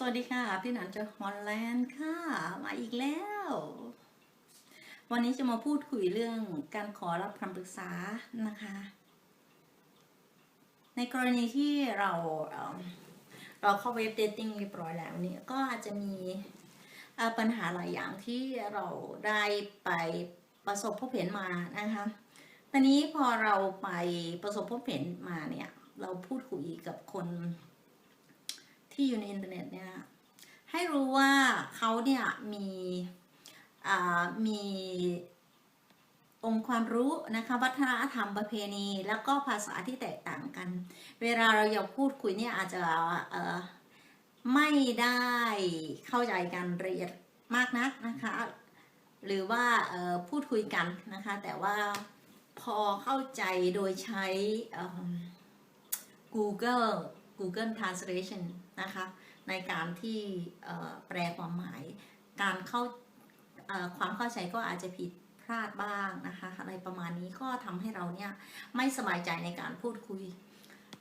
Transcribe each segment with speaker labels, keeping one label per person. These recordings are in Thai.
Speaker 1: สวัสดีค่ะ พี่หนันจากฮอลแลนด์ค่ะ มาอีกแล้ว วันนี้จะมาพูดคุยเรื่องการขอรับคำปรึกษานะคะ ในกรณีที่เราเราเข้าเว็บเดทติ้งเรียบร้อยแล้วเนี่ยก็อาจจะมีปัญหาหลายอย่างที่เราได้ไปประสบพบเห็นมานะคะตอนนี้พอเราไปประสบพบเห็นมาเนี่ย เราพูดคุยกับคน ที่อยู่ในอินเทอร์เน็ตเนี่ยให้รู้ว่าเขาเนี่ยมีอ่ามีองค์ความรู้นะคะวัฒนธรรมประเพณี แล้วก็ภาษาที่แตกต่างกัน เวลาเราอยากพูดคุยเนี่ยอาจจะเอ่อไม่ได้เข้าใจกันละเอียดมากนักนะคะ หรือว่าพูดคุยกันนะคะ แต่ว่าพอเข้าใจโดยใช้ Google Google Translation นะคะ ในการที่แปลความหมาย การเข้าความเข้าใจก็อาจจะผิดพลาดบ้างนะคะอะไรประมาณนี้ก็ทำให้เราเนี่ยไม่สบายใจในการพูดคุย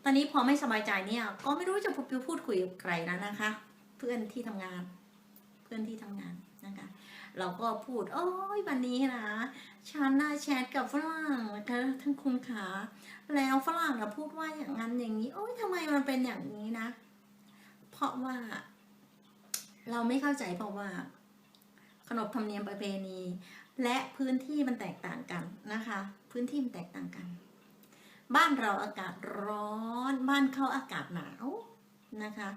Speaker 1: ตอนนี้พอไม่สบายใจเนี่ยก็ไม่รู้จะพูดพูดคุยกับใครแล้วนะคะ เพื่อนที่ทำงาน เพื่อนที่ทำงานนะคะเราก็พูด โอ้ยวันนี้นะฉันน่าแชทกับฝรั่งนะคะท่านคุณขาแล้วฝรั่งอะพูดว่าอย่างนั้นอย่างนี้ โอ้ยทำไมมันเป็นอย่างนี้นะ เพราะว่า เราไม่เข้าใจเพราะว่า ขนบธรรมเนียมประเพณี และพื้นที่มันแตกต่างกันนะคะ พื้นที่มันแตกต่างกัน บ้านเราอากาศร้อน บ้านเขาอากาศหนาวนะคะ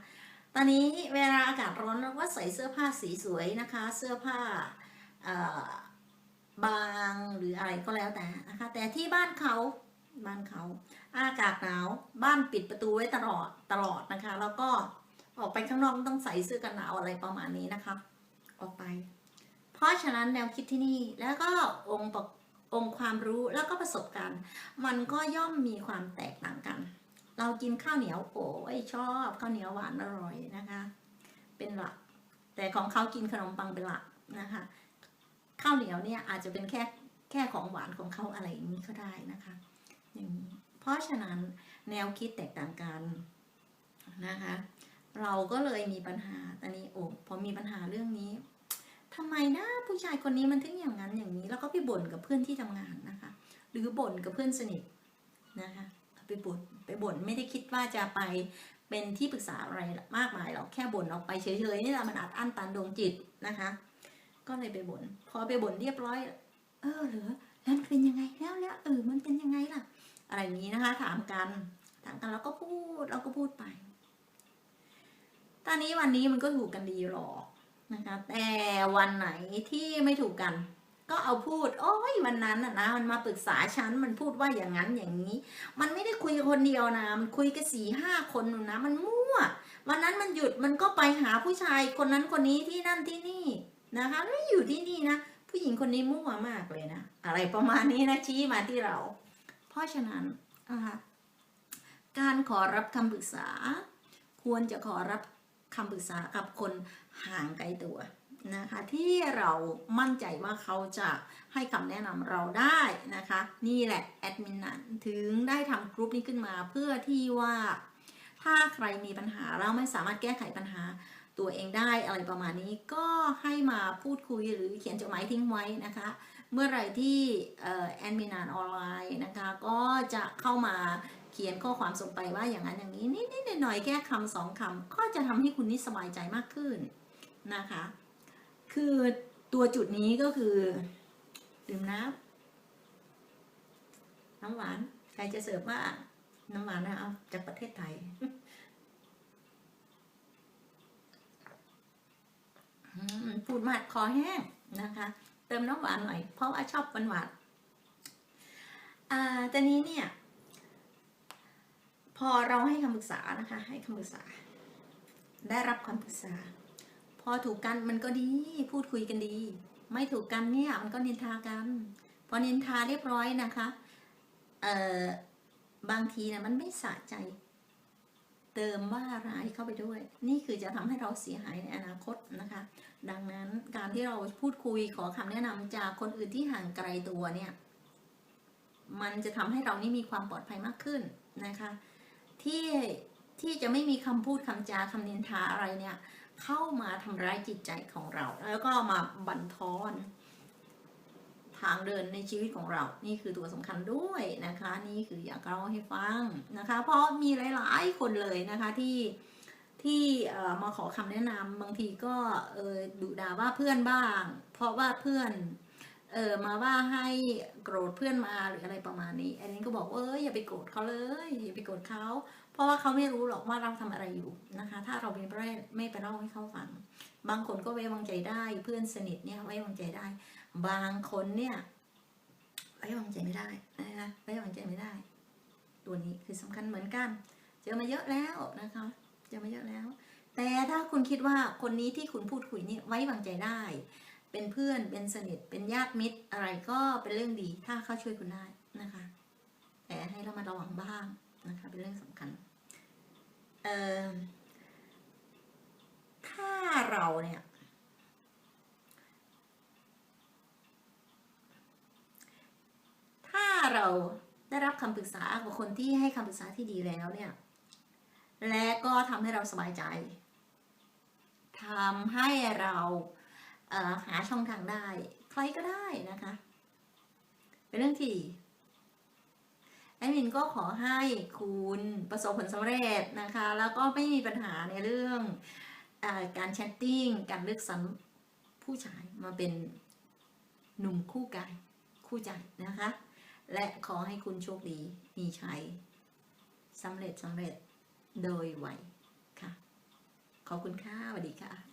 Speaker 1: ตอนนี้เวลาอากาศร้อนเราก็ใส่เสื้อผ้าสีสวยนะคะ เสื้อผ้าบางหรืออะไรก็แล้วแต่นะคะ แต่ที่บ้านเขาบ้านเขา อากาศหนาว บ้านปิดประตูไว้ตลอดตลอดนะคะ แล้วก็ ออกไปข้างนอกต้องใส่เสื้อกันหนาวอะไรประมาณนี้นะคะ ออกไป เพราะฉะนั้นแนวคิดที่นี่แล้วก็องค์องค์ความรู้แล้วก็ประสบการณ์ มันก็ย่อมมีความแตกต่างกัน เรากินข้าวเหนียวโอ้ยชอบข้าวเหนียวหวานอร่อยนะคะ เป็นหลัก แต่ของเขากินขนมปังเป็นหลักนะคะ ข้าวเหนียวเนี่ยอาจจะเป็นแค่แค่ของหวานของเขาอะไรอย่างนี้ก็ได้นะคะอย่างนี้เพราะฉะนั้นแนวคิดแตกต่างกันนะคะ เราก็เลยมีปัญหาตอนนี้โอ้พอมีปัญหาเรื่องนี้ทำไมนะผู้ชายคนนี้มันถึงอย่างนั้นอย่างนี้ แล้วก็ไปบ่นกับเพื่อนที่ทำงานนะคะ หรือบ่นกับเพื่อนสนิทนะคะไปบ่นไปบ่นไม่ได้คิดว่าจะไปเป็นที่ปรึกษาอะไรมากมายหรอกแค่บ่นออกไปเฉยๆนี่แหละมันอัดอั้นตันดวงจิตนะคะ ก็เลยไปบ่นพอไปบ่นเรียบร้อย เออเหรอแล้วมันเป็นยังไงแล้วแล้วเออมันเป็นยังไงล่ะ อะไรอย่างนี้นะคะ ถามกันถามกันแล้วก็พูดเราก็พูดไป อนนี้วันนี้มันก็ถูกกันดีหรอกนะคะ แต่วันไหนที่ไม่ถูกกัน ก็เอาพูด โอ้ยวันนั้นนะนะ มันมาปรึกษาฉัน มันพูดว่าอย่างนั้นอย่างนี้ มันไม่ได้คุยคนเดียวนะ มันคุยกับสี่ห้าคนนู่นนะ มันมั่ว วันนั้นมันหยุดมันก็ไปหาผู้ชายคนนั้นคนนี้ที่นั่นที่นี่นะคะไม่อยู่ที่นี่นะ ผู้หญิงคนนี้มั่วมากเลยนะ อะไรประมาณนี้นะชี้มาที่เรา เพราะฉะนั้นนะคะการขอรับคำปรึกษา ควรจะขอรับ คำปรึกษากับคนห่างไกลตัวนะคะที่เรามั่นใจว่าเขาจะให้คำแนะนำเราได้นะคะ นี่แหละแอดมินนันถึงได้ทำกรุ๊ปนี้ขึ้นมาเพื่อที่ว่า ถ้าใครมีปัญหาแล้วไม่สามารถแก้ไขปัญหาตัวเองได้อะไรประมาณนี้ก็ให้มาพูดคุยหรือเขียนจดหมายทิ้งไว้นะคะ เมื่อไหร่ที่แอดมินานออนไลน์นะคะก็จะเข้ามาเขียนข้อความส่งไปว่าอย่างนั้นอย่างนี้นิดๆหน่อยๆแค่คำสองคำก็จะทำให้คุณนี่สบายใจมากขึ้นนะคะ คือตัวจุดนี้ก็คือดื่มน้ำน้ำหวานใครจะเสิร์ฟว่าน้ำหวานนะเอาจากประเทศไทยพูดมากคอแห้งนะคะ เติมน้ำหวานหน่อย เพราะว่าชอบหวานหวานอ่าตอนนี้เนี่ย พอเราให้คำปรึกษานะคะ ให้คำปรึกษา ได้รับคำปรึกษา พอถูกกันมันก็ดีพูดคุยกันดี ไม่ถูกกันเนี่ยมันก็นินทากัน พอนินทาเรียบร้อยนะคะเอ่อบางทีนะมันไม่สะใจ เติมว่าร้ายเข้าไปด้วย นี่คือจะทำให้เราเสียหายในอนาคตนะคะ ดังนั้นการที่เราพูดคุยขอคำแนะนำจากคนอื่นที่ห่างไกลตัวเนี่ย มันจะทำให้เรานี่มีความปลอดภัยมากขึ้นนะคะ ที่ที่จะไม่มีคำพูดคำจาคำนินทาอะไรเนี่ย เข้ามาทำร้ายจิตใจของเรา แล้วก็มาบั่นทอน ทางเดินในชีวิตของเรา นี่คือตัวสำคัญด้วยนะคะ นี่คืออยากเล่าให้ฟังนะคะ เพราะมีหลาย ๆ คนเลยนะคะที่ที่มาขอคำแนะนำบางทีก็เออดุด่าว่าเพื่อนบ้าง เพราะว่าเพื่อนเออมาว่าให้โกรธเพื่อนมาหรืออะไรประมาณนี้ อันนี้ก็บอกว่าเอออย่าไปโกรธเขาเลยอย่าไปโกรธเขา ราะว่าเขาไม่รู้หรอกว่าเราทำอะไรอยู่นะคะ ถ้าเราไม่ไปไม่ไปเล่าให้เขาฟัง บางคนก็ไว้วางใจได้เพื่อนสนิทเนี่ยไว้วางใจได้ บางคนเนี่ยไว้วางใจไม่ได้นะคะไว้วางใจไม่ได้ ตัวนี้คือสำคัญเหมือนกัน เจอมาเยอะแล้วนะคะเจอมาเยอะแล้ว แต่ถ้าคุณคิดว่าคนนี้ที่คุณพูดคุยเนี่ยไว้วางใจได้ เป็นเพื่อนเป็นสนิทเป็นญาติมิตรอะไรก็เป็นเรื่องดีถ้าเขาช่วยคุณได้นะคะ แต่ให้เรามาระวังบ้างนะคะเป็นเรื่องสำคัญ เออถ้าเราเนี่ยถ้าเราได้รับคำปรึกษาจากคนที่ให้คำปรึกษาที่ดีแล้วเนี่ย และก็ทำให้เราสบายใจทำให้เราเหาช่องทางได้ ใครก็ได้นะคะ เป็นเรื่องที่ดี แอดมินก็ขอให้คุณประสบผลสำเร็จนะคะ แล้วก็ไม่มีปัญหาในเรื่องอการแชทติ้ง การเลือกสรรผู้ชายมาเป็นหนุ่มคู่กายคู่ใจนะคะ และขอให้คุณโชคดีมีชัยสำเร็จสำเร็จโดยไวค่ะ ขอบคุณค่ะสวัสดีค่ะ